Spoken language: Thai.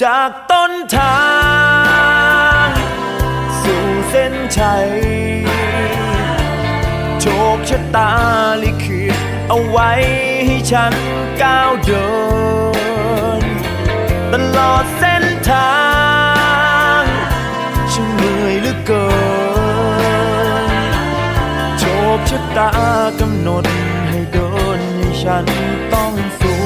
จากต้นทาง สู่เส้นชัย โชคชะตาลิขิตเอาไว้ให้ฉันก้าวเดิน ตลอดเส้นทางช่างเหนื่อยเหลือเกิน โชคชะตากำหนดให้เดินให้ฉันต้องสู้